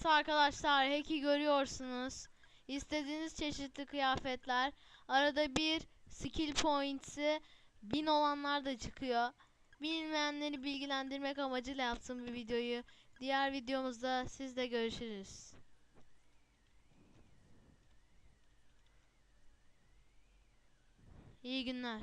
Evet arkadaşlar hack'i görüyorsunuz. İstediğiniz çeşitli kıyafetler. Arada bir skill points'i bin olanlar da çıkıyor. Bilmeyenleri bilgilendirmek amacıyla yaptığım bir videoyu. Diğer videomuzda sizle görüşürüz. İyi günler.